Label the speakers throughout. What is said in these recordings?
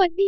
Speaker 1: สวัสดี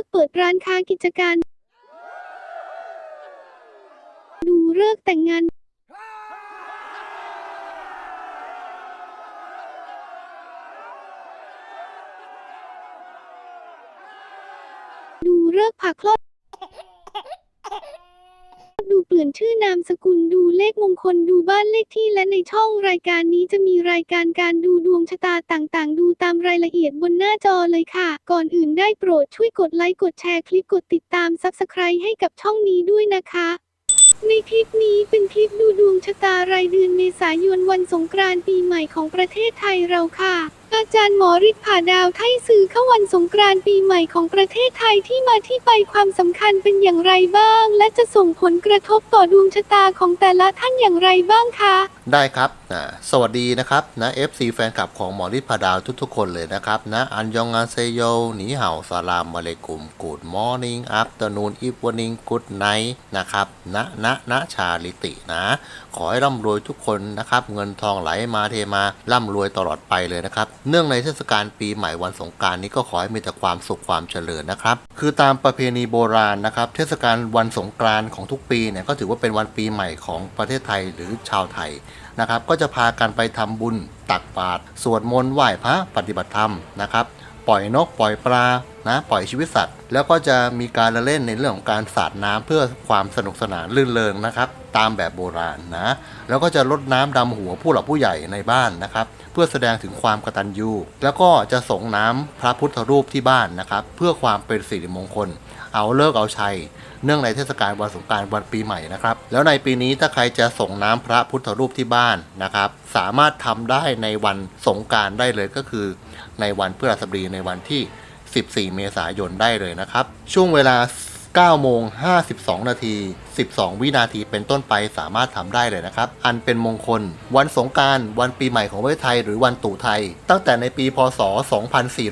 Speaker 1: กเปิดร้านค้ากิจการ ดูเลิกแต่งงาน ดูเลิกผ่าคลอด ดูเปลี่ยนชื่อนามสกุลดูเลขมงคลดูบ้านเลขที่และในช่องรายการนี้จะมีรายการการดูดวงชะตาต่างๆ ดูตามรายละเอียดบนหน้าจอเลยค่ะ ก่อนอื่นได้โปรดช่วยกดไลค์กดแชร์คลิปกดติดตาม Subscribe ให้กับช่องนี้ด้วยนะคะในคลิปนี้เป็นคลิปดูดวงชะตารายเดือนเมษายนวันสงกรานต์ปีใหม่ของประเทศไทยเราค่ะ อาจารย์หมอฤทธิ์ผ่าดาวไทยสื่อเข้าวันสงกรานต์ปีใหม่ของประเทศไทยที่มาที่ไปความสำคัญเป็นอย่างไรบ้าง และจะส่งผลกระทบต่อดวงชะตาของแต่ละท่านอย่างไรบ้างคะ
Speaker 2: ได้ครับอ่าสวัสดีนะครับนะ FC แฟนคลับของหมอฤทธิ์พาดาวทุกๆคนเลยนะครับนะอันยองอาเซโยหนีเห่าสลามมาเลกุมกูดมอร์นิ่งอัปเตอร์นูนอีฟว n นิงกูดไนท์นะครับนะนะนะชาลิตินะ ขอให้ร่ำรวยทุกคนนะครับเงินทองไหลมาเทมาร่ำรวยตลอดไปเลยนะครับ เนื่องในเทศกาลปีใหม่วันสงการนี้ก็ขอให้มีแต่ความสุขความเจริญนะครับ คือตามประเพณีโบราณนะครับ เทศกาลวันสงกรานต์ของทุกปีเนี่ยก็ถือว่าเป็นวันปีใหม่ของประเทศไทยหรือชาวไทยนะครับ ก็จะพากันไปทำบุญตักบาตรสวดมนต์ไหว้พระปฏิบัติธรรมนะครับ ปล่อยนกปล่อยปลานะปล่อยชีวิตสัตว์ แล้วก็จะมีการละเล่นในเรื่องของการสาดน้ำเพื่อความสนุกสนานลื่นเริงนะครับ ตามแบบโบราณนะแล้วก็จะลดน้ำดำหัวผู้หลักผู้ใหญ่ในบ้านนะครับ พื่อแสดงถึงความกตัญญูแล้วก็จะส่งน้ำพระพุทธรูปที่บ้านนะครับ เพื่อความเป็นสิริมงคล เอาเลิกเอาชัย เนื่องในเทศกาลวันสงการวันปีใหม่นะครับ แล้วในปีนี้ถ้าใครจะส่งน้ำพระพุทธรูปที่บ้านนะครับ สามารถทำได้ในวันสงการได้เลยก็คือ ในวันพฤหัสบดีในวันที่ 14 เมษายนได้เลยนะครับ ช่วงเวลา 9โมง52 นาที 12 วินาทีเป็นต้นไปสามารถทำได้เลยนะครับ อันเป็นมงคล วันสงการวันปีใหม่ของประเทศไทย หรือวันตู่ไทย ตั้งแต่ในปีพศ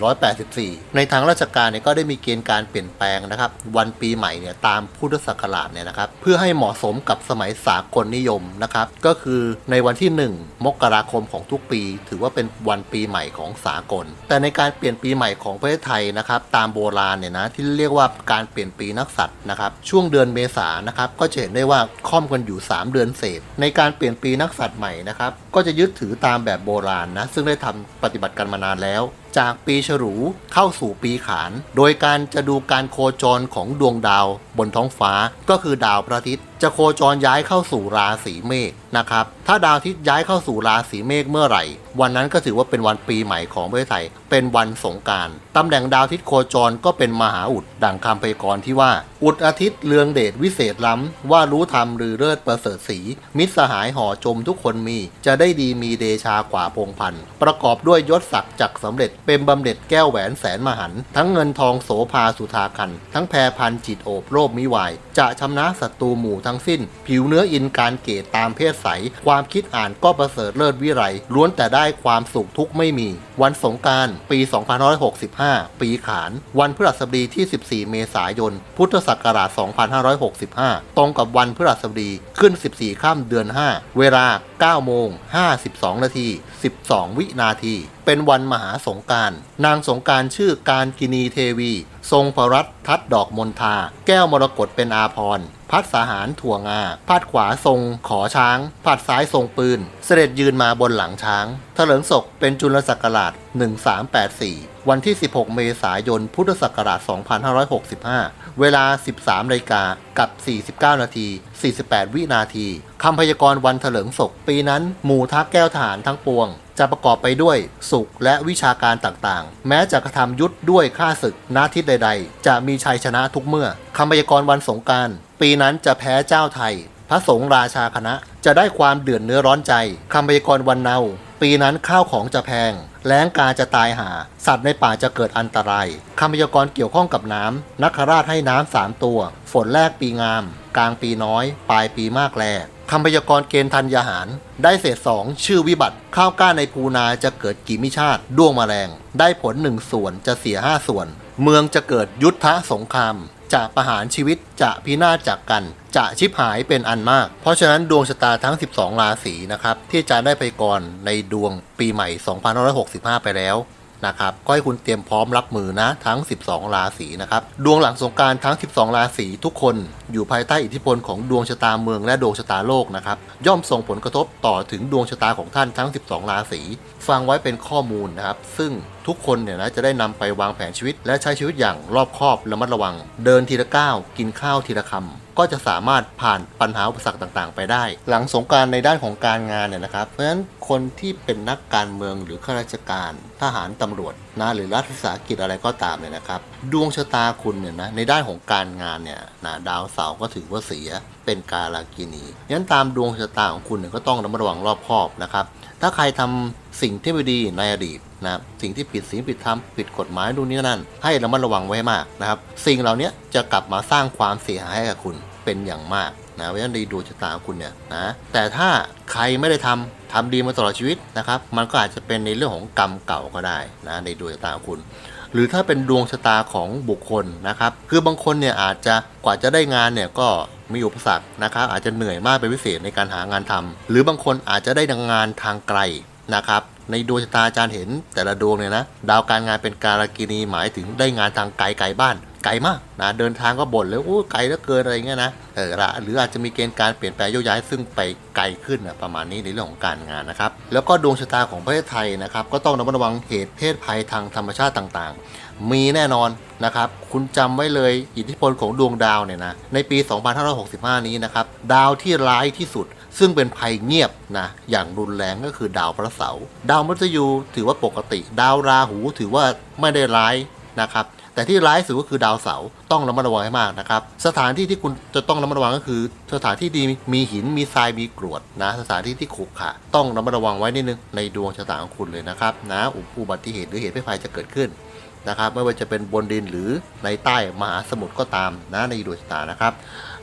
Speaker 2: 2484 ในทางราชการเนี่ยก็ได้มีเกณฑ์การเปลี่ยนแปลงนะครับ วันปีใหม่เนี่ยตามพุทธศักราชเนี่ยนะครับ เพื่อให้เหมาะสมกับสมัยสากลนิยมนะครับ ก็คือในวันที่ 1 มกราคมของทุกปี ถือว่าเป็นวันปีใหม่ของสากล แต่ในการเปลี่ยนปีใหม่ของประเทศไทยนะครับ ตามโบราณเนี่ยนะที่เรียกว่าการเปลี่ยนปีนักสัตว์นะครับช่วงเดือนเมษานะครับก็จะเห็นได้ว่าค่อมกันอยู่ 3 เดือนเศษ ในการเปลี่ยนปีนักสัตว์ใหม่นะครับก็จะยึดถือตามแบบโบราณนะซึ่งได้ทำปฏิบัติกันมานานแล้ว จากปีฉลูเข้าสู่ปีขาน โดยการจะดูการโคจรของดวงดาวบนท้องฟ้าก็คือดาวพระอาทิตย์จะโคจรย้ายเข้าสู่ราศีเมษนะครับ ถ้าดาวอาทิตย์ย้ายเข้าสู่ราศีเมษเมื่อไหร่ วันนั้นก็ถือว่าเป็นวันปีใหม่ของประเทศไทย เป็นวันสงการตำแหน่งดาวอาทิตย์โคจรก็เป็นมหาอุด ดังคำพยากรณ์ที่ว่าอุดอาทิตย์เลืองเดชวิเศษล้ำ ว่ารู้ธรรมหรือเลิศประเสริฐสีมิตรสหายห่อจมทุกคนมี จะได้ดีมีเดชากว่าพงพันประกอบด้วยยศศักดิ์จักสำเร็จ เป็นบำเหน็จแก้วแหวนแสนมหันต์ทั้งเงินทองโสภาสุธาคัน ทั้งแพรพันจิตโอบโรบมิวาย จะชำนะศัตรูหมู่ทั้งสิ้น ผิวเนื้ออินการเกตตามเพศใส ความคิดอ่านก็ประเสริฐเลิศวิไรล้วนแต่ได้ความสุขทุกไม่มี วันสงการปี2565 ปีขาน วันพฤหัสบดีที่ 14 เมษายน พุทธศักราช 2565 ตรงกับวันพฤหัสบดีขึ้น 14 ข้ามเดือน 5 เวลา 9 โมง 52 นาที 12 วินาที เป็นวันมหาสงการนางสงการชื่อการกินีเทวี ทรงพรัตทัดดอกมนทาแก้วมรกตเป็นอาพรพัดสาหารถั่วงาพัดขวาทรงขอช้างพัดซ้ายทรงปืน เสด็จยืนมาบนหลังช้างเถลิงศกเป็นจุลศักราช 1384 วันที่ 16 เมษายน พุทธศักราช 2565 เวลา 13นาฬิกากับ 49 นาที 48 วินาทีคำพยากรณ์วันเถลิงศก ปีนั้น หมู่ทัพแก้วทหารทั้งปวง จะประกอบไปด้วยสุขและวิชาการต่างๆ แม้จะกระทำยุทธด้วยข้าศึกนาทิศใด ๆ จะมีชัยชนะทุกเมื่อคำพยากรณ์วันสงการ ปีนั้นจะแพ้เจ้าไทย พระสงฆ์ราชาคณะจะได้ความเดือดเนื้อร้อนใจคำพยากรณ์วันเนา ปีนั้นข้าวของจะแพง แล้งกาจะตายหา สัตว์ในป่าจะเกิดอันตรายคำพยากรณ์เกี่ยวข้องกับน้ำนักราชให้น้ำสามตัว ฝนแรกปีงาม กลางปีน้อย ปลายปีมากแลคำพยากรณ์เกณฑ์ธัญญาหาร ได้เศษสองชื่อวิบัติ ข้าวกล้าในภูนาจะเกิดกี่มิชาติด้วงแมลง ได้ผลหนึ่งส่วนจะเสียห้าส่วน เมืองจะเกิดยุทธสงครามจะประหารชีวิตจะพินาศจากกัน จะชิบหายเป็นอันมาก เพราะฉะนั้นดวงชะตาทั้ง 12 ราศีนะครับที่จะได้ไปก่อนในดวงปีใหม่ 2565 ไปแล้วนะครับก็ให้คุณเตรียมพร้อมรับมือนะทั้ง 12 ราศีนะครับดวงหลังสงการทั้ง 12 ราศีทุกคนอยู่ภายใต้อิทธิพลของดวงชะตาเมืองและดวงชะตาโลกนะครับย่อมส่งผลกระทบต่อถึงดวงชะตาของท่านทั้ง 12 ราศีฟังไว้เป็นข้อมูลนะครับซึ่งทุกคนเนี่ยนะจะได้นำไปวางแผนชีวิต และใช้ชีวิตอย่างรอบคอบระมัดระวัง เดินทีละก้าวกินข้าวทีละคำ ก็จะสามารถผ่านปัญหาอุปสรรคต่าง ๆ ไปได้ หลังสงการในด้านของการงานเนี่ยนะครับ เพราะฉะนั้นคนที่เป็นนักการเมืองหรือข้าราชการ ทหารตำรวจนะหรือรัฐวิสาหกิจอะไรก็ตามเนี่ยนะครับ ดวงชะตาคุณเนี่ยนะในด้านของการงานเนี่ยนะดาวเสาร์ก็ถือว่าเสียเป็นกาลากินีงั้นตามดวงชะตาของคุณเนี่ยก็ต้องระมัดระวังรอบคอบนะครับถ้าใครทำสิ่งที่ไม่ดีในอดีต นะสิ่งที่ผิดศีลผิดธรรมผิดกฎหมายดูนี่นั่น ให้ระมัดระวังไว้มากนะครับ สิ่งเหล่านี้จะกลับมาสร้างความเสียหายให้กับคุณเป็นอย่างมากนะเพราะฉะนั้นในดวงชะตาคุณเนี่ยนะแต่ถ้าใครไม่ได้ทำทำดีมาตลอดชีวิตนะครับ มันก็อาจจะเป็นในเรื่องของกรรมเก่าก็ได้นะในดวงชะตาคุณ หรือถ้าเป็นดวงชะตาของบุคคลนะครับ คือบางคนเนี่ยอาจจะกว่าจะได้งานเนี่ยก็มีอุปสรรคนะครับ อาจจะเหนื่อยมากเป็นพิเศษในการหางานทำหรือบางคนอาจจะได้ดังงานทางไกลนะครับ ในดวงชะตาอาจารย์เห็นแต่ละดวงเนี่ยนะดาวการงานเป็นการกินีหมายถึงได้งานทางไกลไกลบ้านไกลมากนะเดินทางก็บ่นเลยโอ้ไกลเหลือเกินอะไรเงี้ยนะเออละหรืออาจจะมีเกณฑ์การเปลี่ยนแปลงโยกย้ายซึ่งไปไกลขึ้นนะประมาณนี้ในเรื่องของการงานนะครับแล้วก็ดวงชะตาของประเทศไทยนะครับก็ต้องระมัดระวังเหตุเพศภัยทางธรรมชาติต่างๆ มีแน่นอนนะครับคุณจำไว้เลยอิทธิพลของดวงดาวเนี่ยนะในปี 2565 นี้นะครับดาวที่ร้ายที่สุด ซึ่งเป็นภัยเงียบนะอย่างรุนแรงก็คือดาวพระเสาร์ดาวมฤตยูถือว่าปกติ ดาวราหูถือว่าไม่ได้ร้ายนะครับแต่ที่ร้ายสุดก็คือดาวเสาร์ต้องระมัดระวังให้มากนะครับ สถานที่ที่คุณจะต้องระมัดระวังก็คือ สถานที่ดีมีหินมีทรายมีกรวดนะ สถานที่ที่ขรุขระต้องระมัดระวังไว้นิดนึงในดวงชะตาของคุณเลยนะครับนะอุบัติเหตุหรือเหตุเพศภัยจะเกิดขึ้นนะครับ ไม่ว่าจะเป็นบนดินหรือในใต้มหาสมุทรก็ตามนะในดวงชะตานะครับ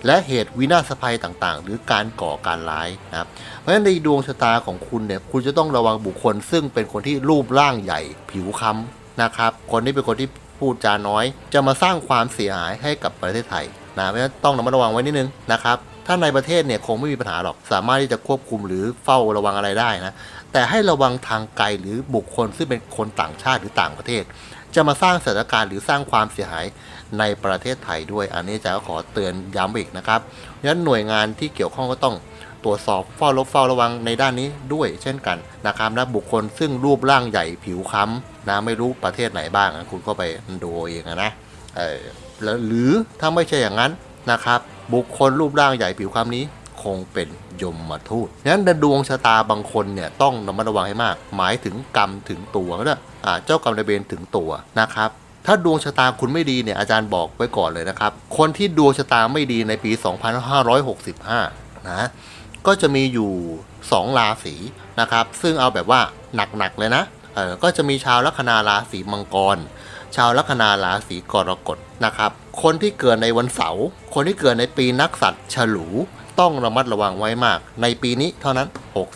Speaker 2: และเหตุวินาศภัยต่างๆ หรือการก่อการร้ายนะครับ เพราะฉะนั้นในดวงชะตาของคุณเนี่ยคุณจะต้องระวังบุคคล ซึ่งเป็นคนที่รูปร่างใหญ่ผิวค้ำนะครับ คนที่เป็นคนที่พูดจาน้อย จะมาสร้างความเสียหายให้กับประเทศไทยนะเพราะฉะนั้นต้องระมัดระวังไว้นิดนึงนะครับถ้าในประเทศเนี่ยคงไม่มีปัญหาหรอก สามารถที่จะควบคุมหรือเฝ้าระวังอะไรได้นะ แต่ให้ระวังทางไกลหรือบุคคลซึ่งเป็นคนต่างชาติหรือต่างประเทศ จะมาสร้างสถานการณ์หรือสร้างความเสียหาย ในประเทศไทยด้วย อันนี้จะขอเตือนย้ำอีกนะครับเพราะฉะนั้นหน่วยงานที่เกี่ยวข้องก็ต้องตรวจสอบเฝ้าระเฝ้าระวังในด้านนี้ด้วยเช่นกันนะครับและบุคคลซึ่งรูปร่างใหญ่ผิวค้ำนะไม่รู้ประเทศไหนบ้างคุณก็ไปดูเองนะเออหรือถ้าไม่ใช่อย่างนั้นนะครับ บุคคลรูปร่างใหญ่ผิวค้ำนี้คงเป็นยมมาทูตนั้นดวงชะตาบางคนเนี่ยต้องระมัดระวังให้มาก หมายถึงกรรมถึงตัวก็ได้เจ้ากรรมนายเวรถึงตัวนะครับ ถ้าดวงชะตาคุณไม่ดีเนี่ยอาจารย์บอกไว้ก่อนเลยนะครับ คนที่ดวงชะตาไม่ดีในปี 2565 นะ ก็จะมีอยู่ 2 ราศีนะครับ ซึ่งเอาแบบว่าหนักๆเลยนะเออก็จะมีชาวลัคนาราศีมังกร ชาวลัคนาราศีกรกฎนะครับ คนที่เกิดในวันเสาร์คนที่เกิดในปีนักสัตว์ฉลูต้องระมัดระวังไว้มาก ในปีนี้เท่านั้น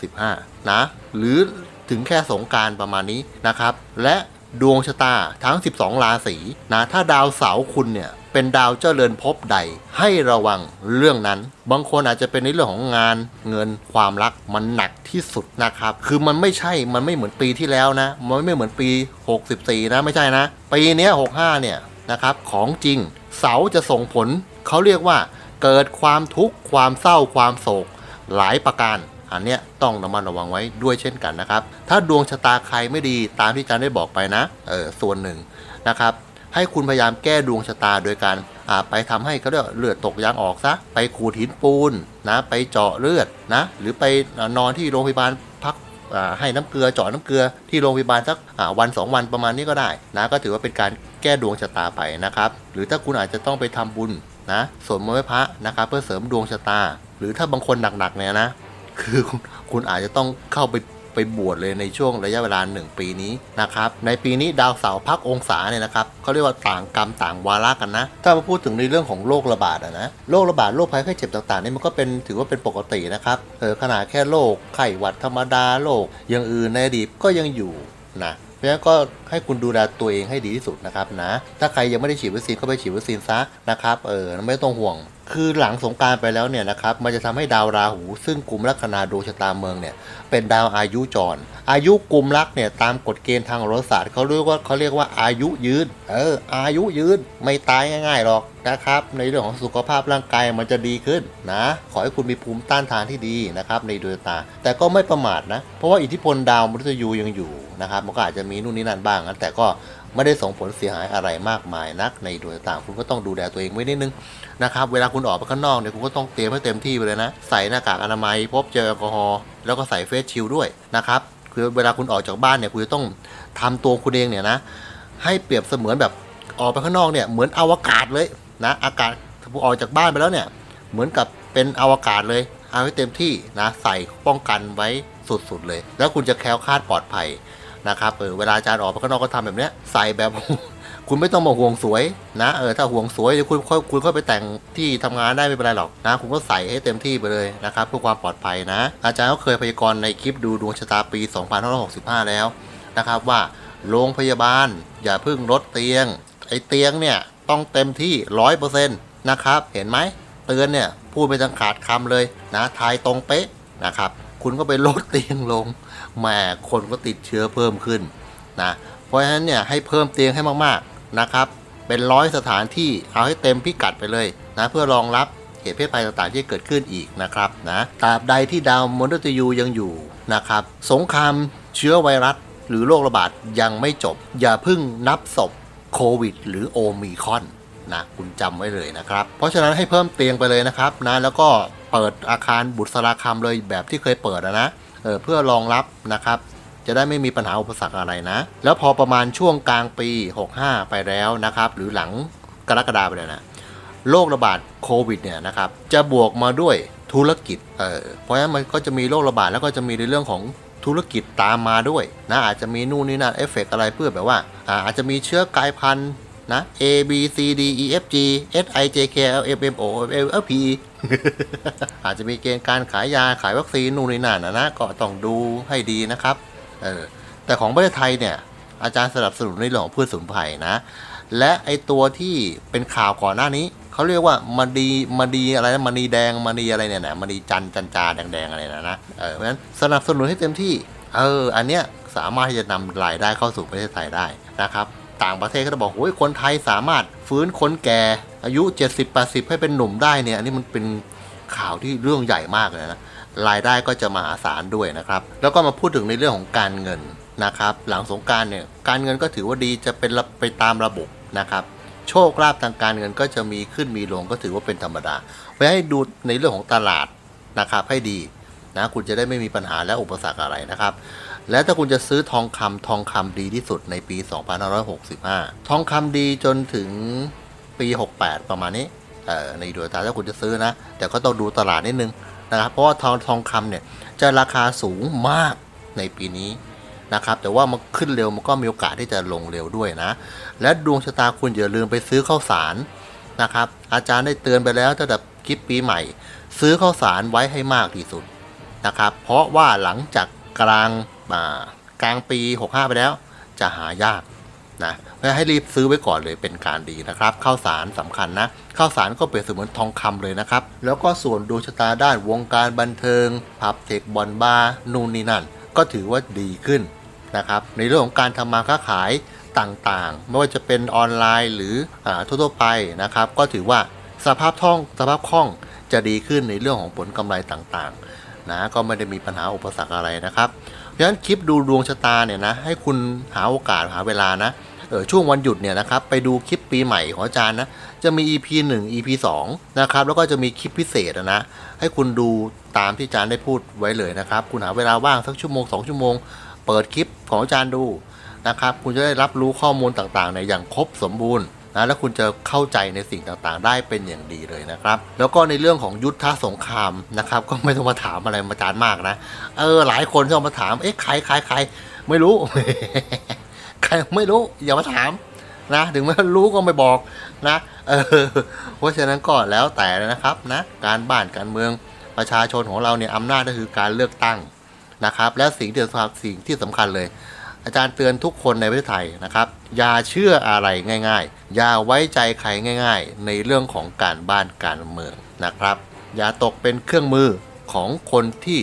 Speaker 2: 65 นะ หรือถึงแค่สงการประมาณนี้นะครับ และ ดวงชะตาทั้ง 12 ราศีนะถ้าดาวเสาร์คุณเนี่ยเป็นดาวเจริญภพใด ให้ระวังเรื่องนั้น บางคนอาจจะเป็นในเรื่องของงานเงินความรักมันหนักที่สุดนะครับ คือมันไม่ใช่มันไม่เหมือนปีที่แล้วนะ มันไม่เหมือนปี 64 นะไม่ใช่นะ ปีนี้65 เนี่ยนะครับของจริงเสาจะส่งผลเขาเรียกว่าเกิดความทุกข์ความเศร้าความโศกหลายประการ อันเนี้ยต้องระมัดระวังไว้ด้วยเช่นกันนะครับ ถ้าดวงชะตาใครไม่ดีตามที่อาจารย์ได้บอกไปนะ เออส่วนหนึ่งนะครับ ให้คุณพยายามแก้ดวงชะตาโดยการไปทำให้เขาเรียกเลือดตกยางออกซะ ไปขูดหินปูนนะ ไปเจาะเลือดนะ หรือไปนอนที่โรงพยาบาลพักให้น้ำเกลือเจาะน้ำเกลือที่โรงพยาบาลสักวันสองวันประมาณนี้ก็ได้นะก็ถือว่าเป็นการแก้ดวงชะตาไปนะครับ หรือถ้าคุณอาจจะต้องไปทำบุญนะสวดมนต์พระนะครับเพื่อเสริมดวงชะตา หรือถ้าบางคนหนักๆเนี่ยนะ คือคุณคุณอาจจะต้องเข้าไปไปบวชเลยในช่วงระยะเวลา 1 ปีนี้นะครับในปีนี้ดาวเสาร์พักองศาเนี่ยนะครับเขาเรียกว่าต่างกรรมต่างวาระกันนะ ถ้ามาพูดถึงในเรื่องของโรคระบาดนะโรคระบาดโรคภัยไข้เจ็บต่างๆนี่มันก็เป็นถือว่าเป็นปกตินะครับเออขนาดแค่โรคไข้หวัดธรรมดาโรคอย่างอื่นในอดีตก็ยังอยู่นะเพราะฉะนั้นก็ให้คุณดูแลตัวเองให้ดีที่สุดนะครับนะ ถ้าใครยังไม่ได้ฉีดวัคซีนก็ไปฉีดวัคซีนซะนะครับ เออไม่ต้องห่วง คือหลังสงการไปแล้วเนี่ยนะครับมันจะทำให้ดาวราหูซึ่งกลุ่มลัคนาดวงชะตาเมืองเนี่ยเป็นดาวอายุจร อายุกลุ่มลักเนี่ยตามกฎเกณฑ์ทางโหราศาสตร์เขาเรียกว่าเขาเรียกว่าอายุยืน เออ อายุยืนไม่ตายง่ายๆหรอกนะครับ ในเรื่องของสุขภาพร่างกายมันจะดีขึ้นนะ ขอให้คุณมีภูมิต้านทานที่ดีนะครับในดวงชะตา แต่ก็ไม่ประมาทนะ เพราะว่าอิทธิพลดาวมฤตยูยังอยู่นะครับมันก็อาจจะมีนู่นนี่นั่นบ้างนะแต่ก็ไม่ได้ส่งผลเสียหายอะไรมากมายนักในดวงชะตาคุณก็ต้องดูแลตัวเองไว้นิดนึงนะครับเวลาคุณออกไปข้างนอกเนี่ยคุณก็ต้องเตรียมให้เต็มที่ไปเลยนะ ใส่หน้ากากอนามัยพบเจลแอลกอฮอล์แล้วก็ใส่เฟสชิลด์ด้วยนะครับคือเวลาคุณออกจากบ้านเนี่ยคุณจะต้องทำตัวคุณเองเนี่ยนะให้เปรียบเสมือนแบบออกไปข้างนอกเนี่ยเหมือนอวกาศเลยนะอากาศถ้าคุณออกจากบ้านไปแล้วเนี่ยเหมือนกับเป็นอวกาศเลยเอาให้เต็มที่นะใส่ป้องกันไว้สุดๆเลย แล้วคุณจะแคล้วคลาดปลอดภัย นะครับเออเวลาอาจารย์ออกไปข้างนอกก็ทำแบบเนี้ยใส่แบบ คุณไม่ต้องมาห่วงสวยนะเออถ้าห่วงสวยเดี๋ยวคุณค่อยคุณค่อยไปแต่งที่ทำงานได้ไม่เป็นไรหรอกนะ คุณก็ใส่ให้เต็มที่ไปเลยนะครับเพื่อความปลอดภัยนะ อาจารย์ก็เคยพยากรณ์ในคลิปดูดวงชะตาปี 2565 แล้วนะครับว่าโรงพยาบาลอย่าเพิ่งลดเตียงไอ้เตียงเนี่ยต้องเต็มที่100%นต์นะครับ เห็นไหมเตือนเนี่ย พูดไปทางขาดคำเลยนะทายตรงเป๊ะนะครับ คุณก็ไปลดเตียงลงแหมคนก็ติดเชื้อเพิ่มขึ้นนะเพราะฉะนั้นเนี่ยให้เพิ่มเตียงให้มากๆนะครับเป็นร้อยสถานที่เอาให้เต็มพิกัดไปเลยนะเพื่อรองรับเหตุเพศภัยต่างๆที่เกิดขึ้นอีกนะครับนะตราบใดที่ดาวมฤตยูยังอยู่นะครับสงครามเชื้อไวรัสหรือโรคระบาดยังไม่จบ อย่าเพิ่งนับศพโควิด หรือโอมิคอนนะคุณจำไว้เลยนะครับ เพราะฉะนั้นให้เพิ่มเตียงไปเลยนะครับนะแล้วก็ เปิดอาคารบุษราคำเลยแบบที่เคยเปิดอะนะเออเพื่อรองรับนะครับจะได้ไม่มีปัญหาอุปสรรคอะไรนะ แล้วพอประมาณช่วงกลางปี 65 ไปแล้วนะครับ หรือหลังกรกฎาไปแล้วนะโรคระบาดโควิดเนี่ยนะครับ จะบวกมาด้วยธุรกิจเออเพราะฉะนั้นมันก็จะมีโรคระบาดแล้วก็จะมีในเรื่องของธุรกิจตามมาด้วยนะอาจจะมีนู่นนี่นั่นเอฟเฟกอะไรเพื่อแบบว่าอาจจะมีเชื้อกลายพันธุ์ นะ A B C D E F G S I J K L M M O L L P อาจจะมีเกณฑ์การขายยาขายวัคซีนนู่นนี่นั่นนะนะก็ต้องดูให้ดีนะครับเออแต่ของประเทศไทยเนี่ย อาจารย์สนับสนุนในเรื่องของพืชสมุนไพรนะ และไอตัวที่เป็นข่าวก่อนหน้านี้เขาเรียกว่ามาดีมาดีอะไรนะมานีแดงมานีอะไรเนี่ยนะมานีจันจันจาแดงๆอะไรนะนะเออเพราะฉะนั้นสนับสนุนให้เต็มที่เอออันเนี้ยสามารถที่จะนำรายได้เข้าสู่ประเทศไทยได้นะครับ ต่างประเทศก็จะบอกโอ้ยคนไทยสามารถฟื้นคนแก่ อายุ 70-80 ให้เป็นหนุ่มได้เนี่ย อันนี้มันเป็นข่าวที่เรื่องใหญ่มากเลยนะ รายได้ก็จะมหาศาลด้วยนะครับ แล้วก็มาพูดถึงในเรื่องของการเงินนะครับ หลังสงการเนี่ย การเงินก็ถือว่าดีจะเป็นไปตามระบบนะครับ โชคลาภทางการเงินก็จะมีขึ้นมีลงก็ถือว่าเป็นธรรมดาไว้ให้ดูในเรื่องของตลาดนะครับให้ดีนะคุณจะได้ไม่มีปัญหาและอุปสรรคอะไรนะครับ และถ้าคุณจะซื้อทองคำทองคำดีที่สุดในปี 2565 ทองคำดีจนถึงปี 68 ประมาณนี้เอ่อในดวงตาถ้าคุณจะซื้อนะ แต่ก็ต้องดูตลาดนิดนึงนะครับ เพราะว่าทองทองคำเนี่ยจะราคาสูงมากในปีนี้นะครับ แต่ว่ามันขึ้นเร็วมันก็มีโอกาสที่จะลงเร็วด้วยนะ และดวงชะตาคุณอย่าลืมไปซื้อข้าวสารนะครับ อาจารย์ได้เตือนไปแล้วตั้งแต่คลิปปีใหม่ ซื้อข้าวสารไว้ให้มากที่สุดนะครับ เพราะว่าหลังจากกลาง กลางปี 65 ไปแล้ว จะหายากนะเพราะให้รีบซื้อไว้ก่อนเลยเป็นการดีนะครับข้าวสารสำคัญนะข้าวสารก็เปรียบเสมือนทองคำเลยนะครับ แล้วก็ส่วนดวงชะตาด้านวงการบันเทิงผับเทคบอลบาร์นู่นนี่นั่น ก็ถือว่าดีขึ้นนะครับ ในเรื่องของการทำมาค้าขายต่างๆ ไม่ว่าจะเป็นออนไลน์หรืออาทั่วๆไปนะครับ ก็ถือว่าสภาพท่องสภาพคล่องจะดีขึ้นในเรื่องของผลกำไรต่างๆนะก็ไม่ได้มีปัญหาอุปสรรคอะไรนะครับ เพราะฉะนั้นคลิปดูดวงชะตาเนี่ยนะให้คุณหาโอกาสหาเวลานะเออช่วงวันหยุดเนี่ยนะครับไปดูคลิปปีใหม่ของอาจารย์นะจะมี EP 1 EP 2นะครับแล้วก็จะมีคลิปพิเศษอะนะให้คุณดูตามที่อาจารย์ได้พูดไว้เลยนะครับ คุณหาเวลาว่างสักชั่วโมงสองชั่วโมง เปิดคลิปของอาจารย์ดูนะครับคุณจะได้รับรู้ข้อมูลต่างๆในอย่างครบสมบูรณ์ นะแล้วคุณจะเข้าใจในสิ่งต่างๆ ได้เป็นอย่างดีเลยนะครับ แล้วก็ในเรื่องของยุทธสงครามนะครับ ก็ไม่ต้องมาถามอะไรอาจารย์มากนะ เออ หลายคนชอบมาถาม เอ๊ะใครใครใครไม่รู้ ใครไม่รู้ อย่ามาถามนะ ถึงแม้รู้ก็ไม่บอกนะ เออ เพราะฉะนั้นก็แล้วแต่นะครับนะ การบ้านการเมืองประชาชนของเราเนี่ยอำนาจก็คือการเลือกตั้งนะครับ และสิ่งที่สำคัญสิ่งที่สำคัญเลย อาจารย์เตือนทุกคนในประเทศไทยนะครับอย่าเชื่ออะไรง่าย ๆ อย่าไว้ใจใครง่าย ๆ ในเรื่องของการบ้านการเมืองนะครับ อย่าตกเป็นเครื่องมือของคนที่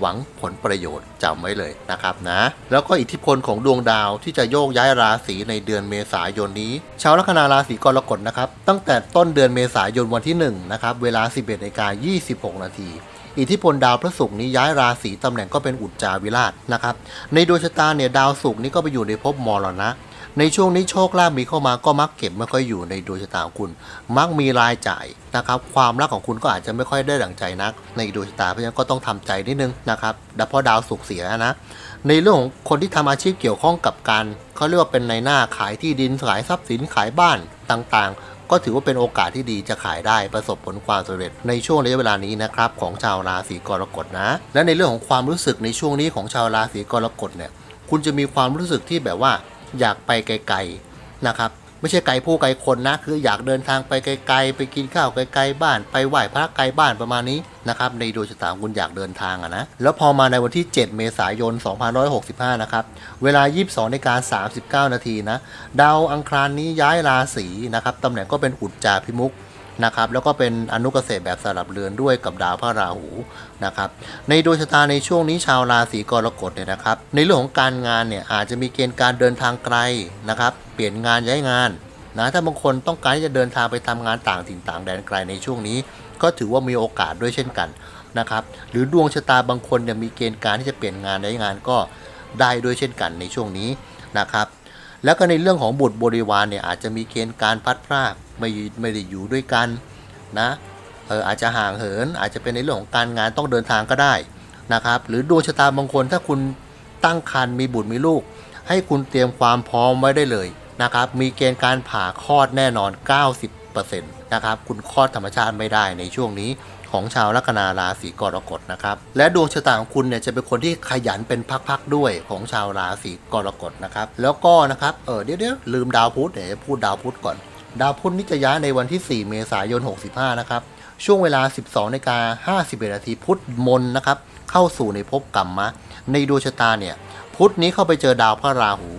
Speaker 2: หวังผลประโยชน์จำไว้เลยนะครับนะ แล้วก็อิทธิพลของดวงดาวที่จะโยกย้ายราศีในเดือนเมษายนนี้ ชาวลัคนาราศีกรกฎนะครับ ตั้งแต่ต้นเดือนเมษายนวันที่1นะครับเวลา 11นาฬิกา26 นาที อิทธิพลดาวพระศุกร์นี้ย้ายราศีตำแหน่งก็เป็นอุจจาวิราชนะครับ ในดวงชะตาเนี่ยดาวศุกร์นี้ก็ไปอยู่ในภพมรณะ ในช่วงนี้โชคลาภมีเข้ามาก็มักเก็บไม่ค่อยอยู่ในดวงชะตาของคุณ มักมีรายจ่ายนะครับความรักของคุณก็อาจจะไม่ค่อยได้ดั่งใจนัก ในดวงชะตาเพราะฉะนั้นก็ต้องทำใจนิดนึงนะครับเพราะดาวศุกร์เสียนะในเรื่องของคนที่ทำอาชีพเกี่ยวข้องกับการเขาเรียกว่าเป็นในหน้าขายที่ดินขายทรัพย์สินขายบ้านต่างๆ ก็ถือว่าเป็นโอกาสที่ดีจะขายได้ประสบผลความสำเร็จในช่วงระยะเวลานี้นะครับของชาวราศีกรกฎนะ และในเรื่องของความรู้สึกในช่วงนี้ของชาวราศีกรกฎเนี่ยคุณจะมีความรู้สึกที่แบบว่าอยากไปไกลๆนะครับ ไม่ใช่ไกลผู้ไกลคนนะ คืออยากเดินทางไปไกลๆ ไปกินข้าวไกลๆบ้าน ไปไหว้พระไกลบ้านประมาณนี้นะครับ ในดวงชะตาคุณอยากเดินทางอะนะ แล้วพอมาในวันที่ 7 เมษายน 2565 นะครับ เวลา 22นาฬิกา39 นาทีนะ ดาวอังคารนี้ย้ายราศีนะครับตำแหน่งก็เป็นอุจจาพิมุก นะครับแล้วก็เป็นอนุเกษตรแบบสลับเรือนด้วยกับดาวพระราหูนะครับในดวงชะตาในช่วงนี้ชาวราศีกรกฎเนี่ยนะครับในเรื่องของการงานเนี่ยอาจจะมีเกณฑ์การเดินทางไกลนะครับเปลี่ยนงานย้ายงานนะถ้าบางคนต้องการที่จะเดินทางไปทำงานต่างถิ่นต่างแดนไกลในช่วงนี้ ก็ถือว่ามีโอกาสด้วยเช่นกันนะครับหรือดวงชะตาบางคนเนี่ยมีเกณฑ์การที่จะเปลี่ยนงานย้ายงานก็ได้ด้วยเช่นกันในช่วงนี้นะครับแล้วก็ในเรื่องของบุตรบริวารเนี่ยอาจจะมีเกณฑ์การพัดพราก ไม่ไม่ได้อยู่ด้วยกันนะเอออาจจะห่างเหิน อาจจะเป็นในเรื่องของการงานต้องเดินทางก็ได้นะครับ หรือดวงชะตาบางคนถ้าคุณตั้งครรภ์มีบุตรมีลูก ให้คุณเตรียมความพร้อมไว้ได้เลยนะครับ มีเกณฑ์การผ่าคลอดแน่นอน 90%นะครับ คุณคลอดธรรมชาติไม่ได้ในช่วงนี้ของชาวลัคนาราศีกรกฎนะครับ และดวงชะตาของคุณเนี่ยจะเป็นคนที่ขยันเป็นพักๆด้วยของชาวราศีกรกฎนะครับ แล้วก็นะครับ เออเดี๋ยวเดี๋ยวลืมดาวพุธเดี๋ยวพูดดาวพุธก่อน ดาวพุธนี่จะย้ายในวันที่ 4 เมษายน 65 นะครับ ช่วงเวลา 12นาฬิกา51นาทีพุธมนนะครับ เข้าสู่ในภพกรรมะ ในดวงชะตาเนี่ย พุธนี้เข้าไปเจอดาวพระราหู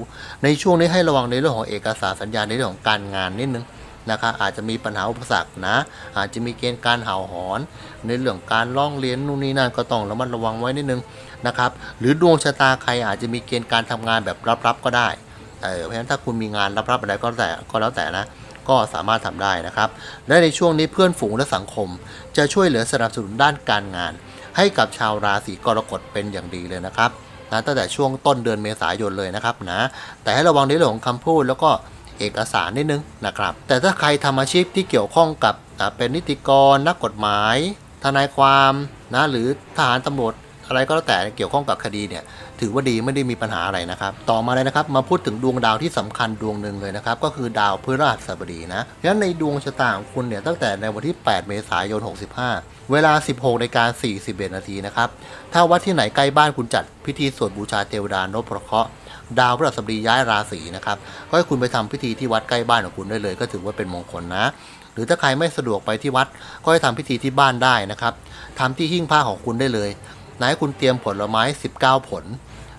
Speaker 2: ในช่วงนี้ให้ระวังในเรื่องของเอกสารสัญญาในเรื่องของการงานนิดนึงนะครับอาจจะมีปัญหาอุปสรรคนะ อาจจะมีเกณฑ์การเห่าหอน ในเรื่องการร้องเรียนนู่นนี่นั่นก็ต้องระมัดระวังไว้นิดนึงนะครับ หรือดวงชะตาใครอาจจะมีเกณฑ์การทำงานแบบรับๆก็ได้ เออเพราะฉะนั้นถ้าคุณมีงานรับๆอะไรก็แต่ก็แล้วแต่นะ ก็สามารถทำได้นะครับ และในช่วงนี้เพื่อนฝูงและสังคม จะช่วยเหลือสนับสนุนด้านการงาน ให้กับชาวราศีกรกฎเป็นอย่างดีเลยนะครับนะตั้งแต่ช่วงต้นเดือนเมษายนเลยนะครับนะแต่ให้ระวังในเรื่องของคำพูดแล้วก็เอกสารนิดนึงนะครับ แต่ถ้าใครทำอาชีพที่เกี่ยวข้องกับเป็นนิติกร นักกฎหมาย ทนายความนะหรือทหารตำรวจ อะไรก็แล้วแต่เกี่ยวข้องกับคดีเนี่ยถือว่าดีไม่ได้มีปัญหาอะไรนะครับ ต่อมาเลยนะครับมาพูดถึงดวงดาวที่สำคัญดวงหนึ่งเลยนะครับก็คือดาวพฤหัสบดีนะเพราะฉะนั้นในดวงชะตาของคุณเนี่ยตั้งแต่ในวันที่ 8 เมษายน 65 เวลา 16นาฬิกา41 นาทีนะครับถ้าวัดที่ไหนใกล้บ้านคุณจัดพิธีสวดบูชาเทวดานพเคราะห์ดาวพฤหัสบดีย้ายราศีนะครับก็ให้คุณไปทำพิธีที่วัดใกล้บ้านของคุณได้เลย ก็ถือว่าเป็นมงคลนะหรือถ้าใครไม่สะดวกไปที่วัดก็ให้ทำพิธีที่บ้านได้นะครับทำที่หิ้งผ้าของคุณได้เลย นะให้คุณเตรียมผลไม้ 19 ผล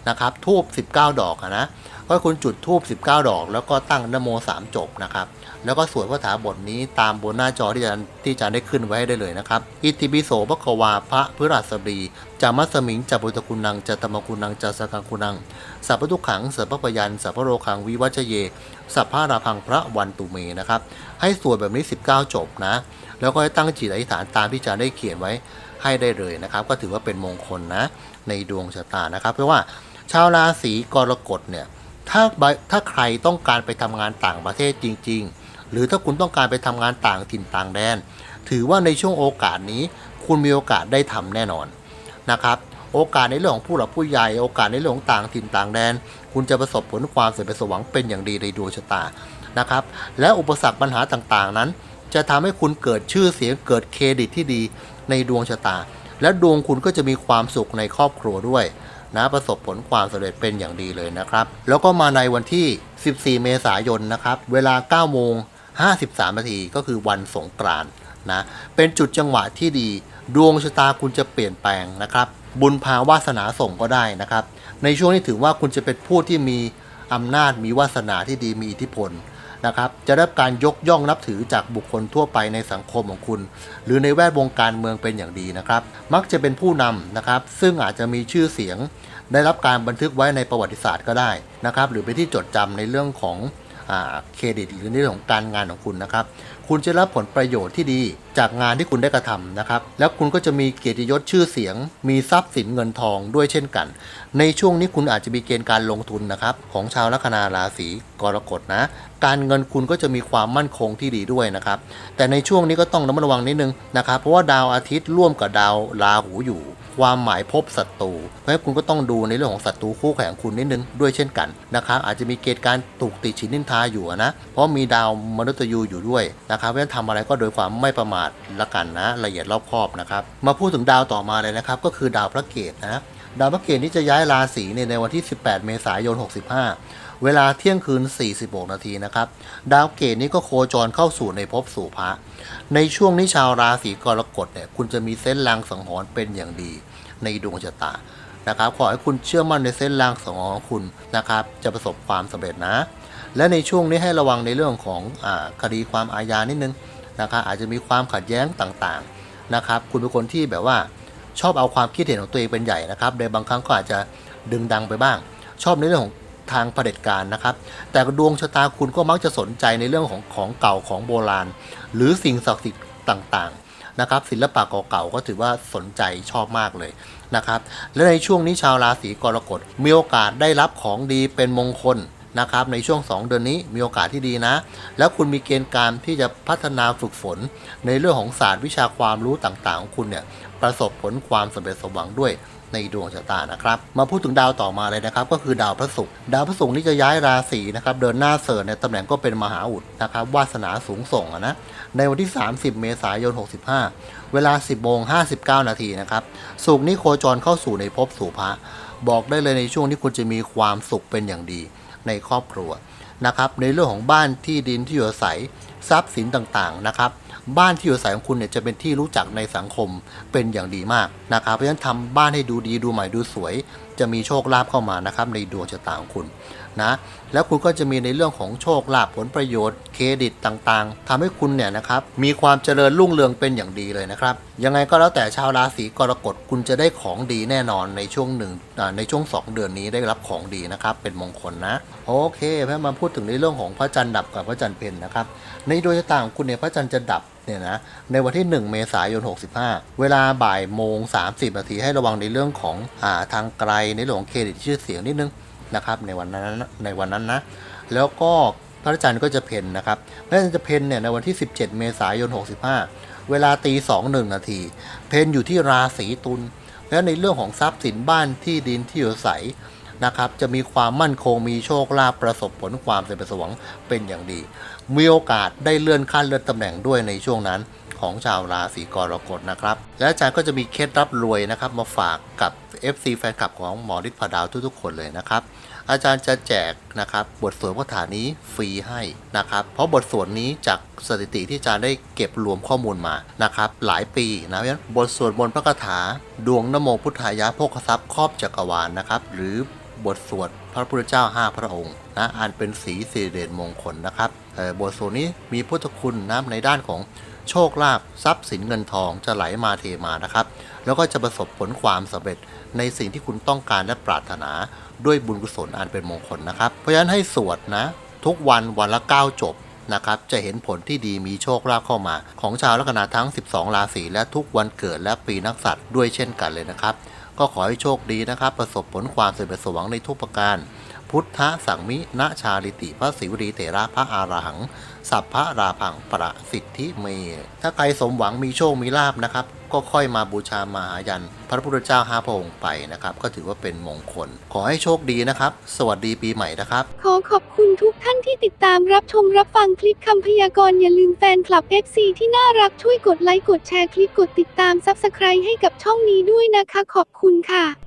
Speaker 2: นะครับทูบ19 ดอกนะก็คุณจุดทูบ19 ดอก แล้วก็ตั้งนโม3จบนะครับแล้วก็สวดพระถาบทนี้ตามบนหน้าจอที่จะที่จะได้ขึ้นไว้ให้ได้เลยนะครับ อิติปิโสพระควาพระพฤหัสบดีจามัสมิงจาบุตคุณังจาตมคุณังจาสกังคุณัง สัพพทุกขังสัพพปยันสัพพโรคังวิวัชเย สัพพาราพังพระวันตุเมนะครับ ให้สวดแบบนี้ 19 จบนะ แล้วก็ให้ตั้งจิตอธิษฐานตามที่จารย์ได้เขียนไว้ ให้ได้เลยนะครับ ก็ถือว่าเป็นมงคลนะในดวงชะตานะครับ เพราะว่าชาวราศีกรกฎเนี่ยถ้าถ้าใครต้องการไปทำงานต่างประเทศจริง ๆ หรือถ้าคุณต้องการไปทำงานต่างถิ่นต่างแดน ถือว่าในช่วงโอกาสนี้ คุณมีโอกาสได้ทำแน่นอนนะครับโอกาสในเรื่องของผู้หลักผู้ใหญ่โอกาสในเรื่องของต่างถิ่นต่างแดน คุณจะประสบผลความสำเร็จสวังเป็นอย่างดีในดวงชะตานะครับ และอุปสรรคปัญหาต่างๆนั้น จะทำให้คุณเกิดชื่อเสียงเกิดเครดิตที่ดี ในดวงชะตา และดวงคุณก็จะมีความสุขในครอบครัวด้วยนะประสบผลความสำเร็จเป็นอย่างดีเลยนะครับ แล้วก็มาในวันที่ 14 เมษายนนะครับ เวลา 9 โมง 53 นาทีก็คือวันสงกรานต์นะ เป็นจุดจังหวะที่ดี ดวงชะตาคุณจะเปลี่ยนแปลงนะครับ บุญพาวาสนาส่งก็ได้นะครับ ในช่วงนี้ถือว่าคุณจะเป็นผู้ที่มีอำนาจมีวาสนาที่ดีมีอิทธิพล นะครับ จะได้รับการยกย่องนับถือจากบุคคลทั่วไปในสังคมของคุณ หรือในแวดวงการเมืองเป็นอย่างดีนะครับ มักจะเป็นผู้นำนะครับ ซึ่งอาจจะมีชื่อเสียง ได้รับการบันทึกไว้ในประวัติศาสตร์ก็ได้นะครับ หรือเป็นที่จดจำในเรื่องของอเครดิตหรือในเรื่องของการงานของคุณนะครับ คุณจะรับผลประโยชน์ที่ดีจากงานที่คุณได้กระทำนะครับ แล้วคุณก็จะมีเกียรติยศชื่อเสียง มีทรัพย์สินเงินทองด้วยเช่นกัน ในช่วงนี้คุณอาจจะมีเกณฑ์การลงทุนนะครับ ของชาวลัคนาราศีกรกฎนะ การเงินคุณก็จะมีความมั่นคงที่ดีด้วยนะครับ แต่ในช่วงนี้ก็ต้องระมัดระวังนิดนึงนะครับ เพราะว่าดาวอาทิตย์ร่วมกับดาวราหูอยู่ ความหมายพบศัตรู เพราะฉะนั้นคุณก็ต้องดูในเรื่องของศัตรูคู่แข่งคุณนิดนึงด้วยเช่นกันนะครับอาจจะมีเกณฑ์การถูกติฉินนินทาอยู่นะ เพราะมีดาวมนุษย์ยูอยู่ด้วยนะครับเพราะฉะนั้นทำอะไรก็โดยความไม่ประมาทละกันนะละเอียดรอบคอบนะครับมาพูดถึงดาวต่อมาเลยนะครับก็คือดาวพระเกตนะ ดาวพระเกตนี้จะย้ายราศีเนี่ยในวันที่ 18 เมษายน 65 เวลาเที่ยงคืน 46 นาทีนะครับ ดาวเกตนี้ก็โคจรเข้าสู่ในภพสู่พระ ในช่วงนี้ชาวราศีกรกฎเนี่ยคุณจะมีเส้นลางสังหรณ์เป็นอย่างดีในดวงชะตานะครับขอให้คุณเชื่อมั่นในเส้นลางสังหรณ์ของคุณนะครับ จะประสบความสำเร็จนะ และในช่วงนี้ให้ระวังในเรื่องของอคดีความอาญานิดนึงนะครับอาจจะมีความขัดแย้งต่างๆนะครับ คุณเป็นคนที่แบบว่า ชอบเอาความคิดเห็นของตัวเองเป็นใหญ่นะครับในบางครั้งก็อาจจะดึงดังไปบ้าง ชอบในเรื่องของทางเผด็จการนะครับ แต่ดวงชะตาคุณก็มักจะสนใจในเรื่องของของเก่าของโบราณ หรือสิ่งศักดิ์สิทธิ์ต่างๆนะครับ ศิลปะเก่าๆก็ถือว่าสนใจชอบมากเลยนะครับ และในช่วงนี้ชาวราศีกรกฎมีโอกาสได้รับของดีเป็นมงคลนะครับในช่วง 2 เดือนนี้มีโอกาสที่ดีนะ แล้วคุณมีเกณฑ์การที่จะพัฒนาฝึกฝน ในเรื่องของศาสตร์วิชาความรู้ต่างๆของคุณเนี่ย ประสบผลความสำเร็จสมหวังด้วยในดวงชะตานะครับ มาพูดถึงดาวต่อมาเลยนะครับ ก็คือดาวพระศุกร์ดาวพระศุกร์นี่จะย้ายราศีนะครับ เดินหน้าเสริร์ในตำแหน่งก็เป็นมหาอุดนะครับวาสนาสูงส่งอะนะในวันที่ 30 เมษายน 65 เวลา 10โมง59 นาทีนะครับศุกร์นี้โคจรเข้าสู่ในภพสู่พระบอกได้เลยในช่วงที่คุณจะมีความสุขเป็นอย่างดีในครอบครัว นะครับในเรื่องของบ้านที่ดินที่อยู่อาศัยทรัพย์สินต่างๆนะครับบ้านที่อยู่อาศัยของคุณเนี่ยจะเป็นที่รู้จักในสังคมเป็นอย่างดีมากนะครับเพราะฉะนั้นทำบ้านให้ดูดีดูใหม่ดูสวย จะมีโชคลาภเข้ามานะครับในดวงชะตาของคุณนะแล้วคุณก็จะมีในเรื่องของโชคลาภผลประโยชน์เครดิตต่างๆทำให้คุณเนี่ยนะครับมีความเจริญรุ่งเรืองเป็นอย่างดีเลยนะครับ ยังไงก็แล้วแต่ชาวราศีกรกฎคุณจะได้ของดีแน่นอนในช่วงหนึ่งในช่วง 2 เดือนนี้ได้รับของดีนะครับ เป็นมงคลนะ โอเคแพ่มาพูดถึงในเรื่องของพระจันทร์ดับกับพระจันทร์เพ็ญนะครับ ในดวงชะตาของคุณเนี่ยพระจันทร์จะดับเนี่ยนะในวันที่ 1 เมษายน 65 เวลาบ่ายโมง 30 นาทีให้ระวังในเรื่องของอาทางไกลในเรื่องของเครดิตชื่อเสียงนิดนึง นะครับในวันนั้นในวันนั้นนะแล้วก็พระจันทร์ก็จะเพ็ญนะครับพระจันทร์จะเพ็ญเนี่ยในวันที่ 17 เมษายน 65 เวลาตีสองหนึ่งนาทีเพนอยู่ที่ราศีตุลแล้วในเรื่องของทรัพย์สินบ้านที่ดินที่อยู่อาศัยนะครับจะมีความมั่นคงมีโชคลาภประสบผลความสำเร็จสวงเป็นอย่างดี มีโอกาสได้เลื่อนขั้นเลื่อนตำแหน่งด้วยในช่วงนั้น ของชาวราศีกรกฎนะครับ และอาจารย์ก็จะมีเคล็ดลับรวยนะครับ มาฝากกับ FC แฟนคลับของหมอฤทธิ์พาดาวทุกๆคนเลยนะครับ อาจารย์จะแจกนะครับบทสวดคาถานี้ฟรีให้นะครับ เพราะบทสวดนี้จากสถิติที่อาจารย์ได้เก็บรวมข้อมูลมานะครับหลายปีนะเพราะฉะนั้นบทสวดบนพระคาถา ดวงนโมพุทธายะโภคทรัพย์ครอบจักรวาลนะครับ หรือบทสวดพระพุทธเจ้าห้าพระองค์นะอันเป็นสีสิริเดชมงคลนะครับเอ่อบทสวดนี้มีพุทธคุณนะในด้านของ โชคลาภทรัพย์สินเงินทองจะไหลมาเทมานะครับ แล้วก็จะประสบผลความสำเร็จในสิ่งที่คุณต้องการและปรารถนาด้วยบุญกุศลอันเป็นมงคลนะครับ เพราะฉะนั้นให้สวดนะ ทุกวันวันละ9จบนะครับจะเห็นผลที่ดีมีโชคลาภเข้ามา ของชาวลัคนาทั้ง 12 ราศีและทุกวันเกิดและปีนักษัตริย์ด้วยเช่นกันเลยนะครับ ก็ขอให้โชคดีนะครับ ประสบผลความสำเร็จสวังในทุกประการ พุทธสังมิณชาลิติพระศิวรีเถระพระอาราหัง สัพพะราพังประสิทธิเม ถ้าใครสมหวังมีโชคมีลาบนะครับ ก็ค่อยมาบูชามาหายัน พระพุทธเจ้าห้าพระองค์ไปนะครับ ก็ถือว่าเป็นมงคล ขอให้โชคดีนะครับ สวัสดีปีใหม่นะครับ
Speaker 1: ขอขอบคุณทุกท่านที่ติดตามรับชมรับฟังคลิปคำพยากรณ์อย่าลืมแฟนคลับ FC ที่น่ารักช่วยกดไลค์กดแชร์คลิปกดติดตาม Subscribe ให้กับช่องนี้ด้วยนะคะ ขอบคุณค่ะ